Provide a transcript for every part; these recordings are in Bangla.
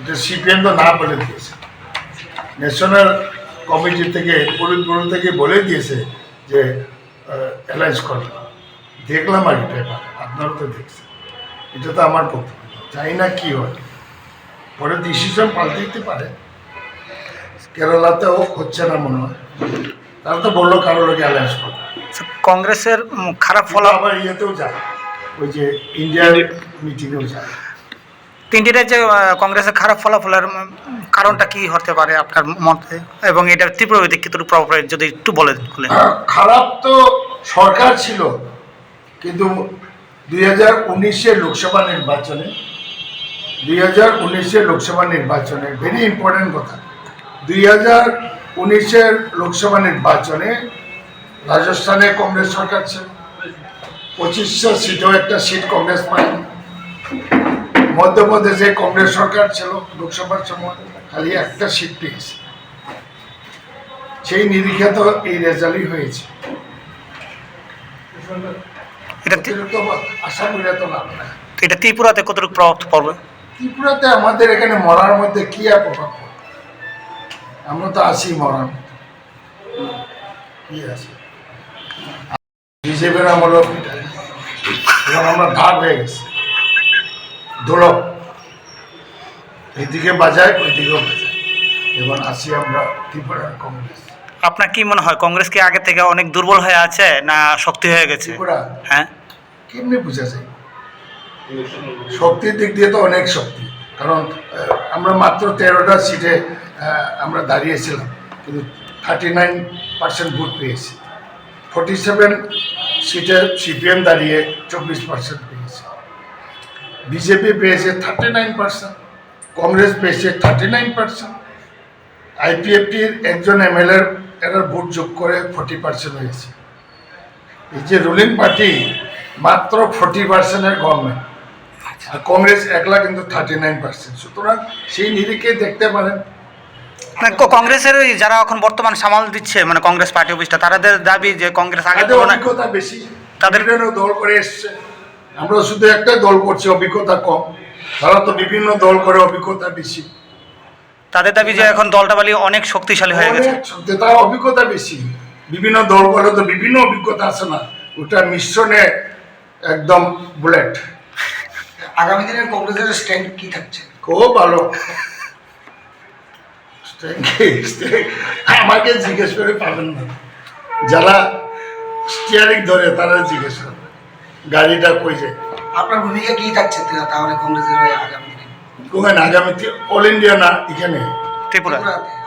এটা সিপিএম তো না বলে দিয়েছে। ন্যাশনাল কমিটি থেকে পরিপূর্ণ থেকে বলে দিয়েছে যে অ্যালায়েন্স করবে দেখলাম আর এটা পেপার আপনারা তো দেখছেন। এটা তো আমার বক্তব্য জানি না কী হয়। পরে ডিসিশন পাল্টে দিতে পারে। কেরালাতেও হচ্ছে না মনে হয়। তারা তো বলল কারও লোকে অ্যালায়েন্স করবে কংগ্রেসের খারাপ ফলে ফলাফল আবার ইয়েতেও যায়। ওই যে ইন্ডিয়ার মিটিংয়েও যায়। তিনটিতে রাজ্যে কংগ্রেসের খারাপ ফলাফলের কারণটা কি হতে পারে আপনার মতে? এবং এটা তীব্র কত প্রভাব যদি একটু বলে বলেন খারাপ তো সরকার ছিল, কিন্তু দুই হাজার উনিশের লোকসভা নির্বাচনে, দুই হাজার উনিশের লোকসভা নির্বাচনে ভেরি ইম্পর্টেন্ট কথা, দুই হাজার উনিশের লোকসভা নির্বাচনে রাজস্থানে কংগ্রেস সরকার ছিল, পঁচিশশো সিটেও একটা সিট কংগ্রেস পায়নি। মধ্যপ্রদেশে কংগ্রেস সরকার ছিল লোকসভার সময় খালি একটা সিট পেয়েছে। সেই নিরিখে তো এই রেজাল্টই হয়েছে। এটা ত্রিপুরাতে কতটুকু প্রভাব পড়বে? ত্রিপুরাতে আমাদের এখানে মরার মধ্যে কি আর প্রভাব পড়বে? আমরা তো আছি মরার কি আছে? আমরা ভাগ হয়ে গেছে। দোলক এদিকে বাজায় ওইদিকেও বাজায়। এখন আসি আমরা ত্রিপুরার কংগ্রেস। আপনার কি মনে হয় কংগ্রেস কি আগে থেকে অনেক দুর্বল হয়ে আছে না শক্তি হয়ে গেছে? ত্রিপুরা? হ্যাঁ। কেমনি বোঝা যায়? শক্তির দিক দিয়ে তো অনেক শক্তি। কারণ আহ, আমরা মাত্র তেরোটা সিটে আহ, আমরা দাঁড়িয়েছিলাম কিন্তু থার্টি নাইন পার্সেন্ট ভোট পেয়েছি। ফোর্টি সেভেন সিটে সিপিএম দাঁড়িয়ে চব্বিশ পার্সেন্ট বিজেপি পেয়েছে থার্টি নাইন পার্সেন্ট কংগ্রেস পেয়েছে থার্টি নাইন পার্সেন্ট আইপিএফটির একজন এমএলএর এরা ভোট যোগ করে ফোর্টি পার্সেন্ট হয়েছে। এই যে রুলিং পার্টি মাত্র ফোর্টি পার্সেন্টের গভর্নমেন্ট আর কংগ্রেস একলা কিন্তু থার্টি নাইন পার্সেন্ট সুতরাং সেই নিরিখে দেখতে পারেন। কংগ্রেসের ওই যারা এখন বর্তমান সামাল দিচ্ছে মানে কংগ্রেস পার্টি অফিসটা তাদের দাবি যে কংগ্রেস আগে অভিজ্ঞতা বেশি। তাদের দল করে এসছে। আমরা শুধু একটাই দল করছি অভিজ্ঞতা কম। তারা তো বিভিন্ন দল করে অভিজ্ঞতা বেশি। তাদের দাবি যে এখন দলটা বালি অনেক শক্তিশালী হয়ে গেছে। তার অভিজ্ঞতা বেশি। বিভিন্ন দল করে তো বিভিন্ন অভিজ্ঞতা আছে না। ওটা মিশ্রণে একদম বুলেট। আগামী দিনের কংগ্রেসের স্ট্যান্ড কি থাকছে? খুব ভালো। আমাকে জিজ্ঞেস করে পাবেন না। যারা স্টিয়ারিং ধরে তারা জিজ্ঞেস করবে। গাড়িটা কই যায় আপনার ভূমিকা কি থাকছে তাহলে কংগ্রেসের হয়ে আগামী দিনে। কোথায় আগামীতে অল ইন্ডিয়া না এখানে। ত্রিপুরা।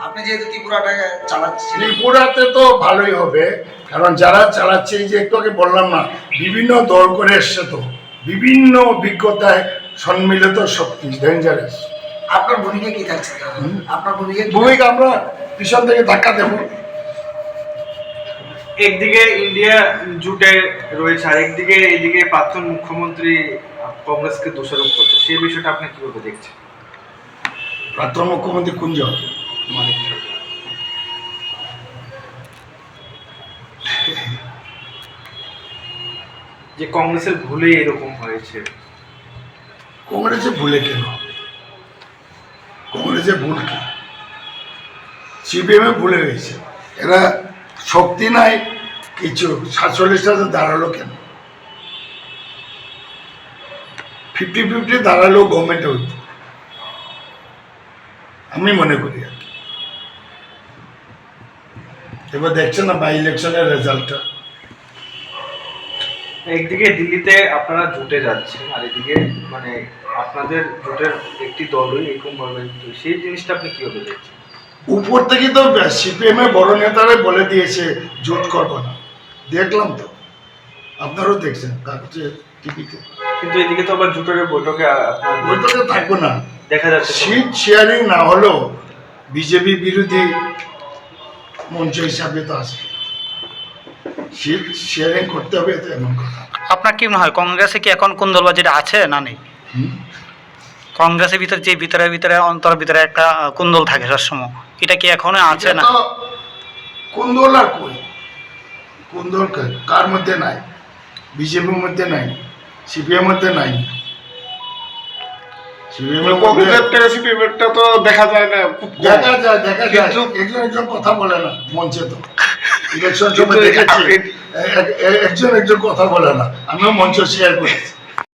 আপনি যেহেতু ত্রিপুরাটাকে চালাচ্ছেন। ত্রিপুরাতে তো ভালোই হবে কারণ যারা চালাচ্ছে এই যে একটু আগে বললাম না বিভিন্ন দল করে এসছে তো। বিভিন্ন অভিজ্ঞতায় সম্মিলিত শক্তি ডেঞ্জারাস আপনার ভূমিকা কি থাকছে? আপনার ভূমিকা ভূমিকা আমরা পিছন থেকে ধাক্কা দেবো। একদিকে ইন্ডিয়া জুটে রয়েছে আর একদিকে এইদিকে প্রাক্তন মুখ্যমন্ত্রী কংগ্রেসকে দোষারোপ করছে। সেই বিষয়টা আপনি কীভাবে দেখছেন? প্রাক্তন মুখ্যমন্ত্রী কুঞ্জ সরকার। যে কংগ্রেসের ভুলে এরকম হয়েছে। কংগ্রেসে ভুলে কেন? কংগ্রেসে ভুল কি? সিপিএমে ভুলে গেছে এরা শক্তি নাই, কিছু সাতচল্লিশটাতে দাঁড়াল কেন? ফিফটি ফিফটি দাঁড়ালেও গভর্নমেন্টে আমি মনে করি আর কি। এবার দেখছেন না বাই ইলেকশনের রেজাল্টটা একদিকে দিল্লিতে আপনারা জুটে যাচ্ছেন, আর এদিকে মানে আপনাদের জোটের একটি দলই এরকম ভাবে সেই জিনিসটা আপনি কীভাবে দেখছেন? উপর থেকে তো সিপিএম এর বড় নেতারা বলে দিয়েছে জোট করব না। দেখলাম তো। আপনারাও দেখছেন কাগজে টিভিতে কিন্তু এদিকে তো আবার জুটের বৈঠকে আপনার ওইটাতে থাকব না। দেখা যাচ্ছে। সিট শেয়ারিং না হলেও বিজেপি বিরোধী মঞ্চ হিসাবে তো আছে। সিট শেয়ারিং করতে হবে তো এমন কথা। আপনার কি মনে হয় কংগ্রেসে কি এখন কোন দল বা যেটা আছে না নেই? কংগ্রেসের ভিতরে যে ভিতরে ভিতরে অন্তর ভিতরে একটা কুন্দল থাকে সবসময়? এটা কি এখনও আছে না? কুন্দল আর কই? কুন্দল কার মধ্যে নাই? বিজেপির মধ্যে নাই? সিপিএম মধ্যে নাই? সিপিএমের কংগ্রেসের থেকে সিপিএমেরটা তো দেখা যায় না দেখা যায় দেখা যায়। একজন একজন কথা বলে না মঞ্চে তো। ইলেকশন সময় দেখেছি। একজন একজন কথা বলে না। আমিও মঞ্চ শেয়ার করেছি।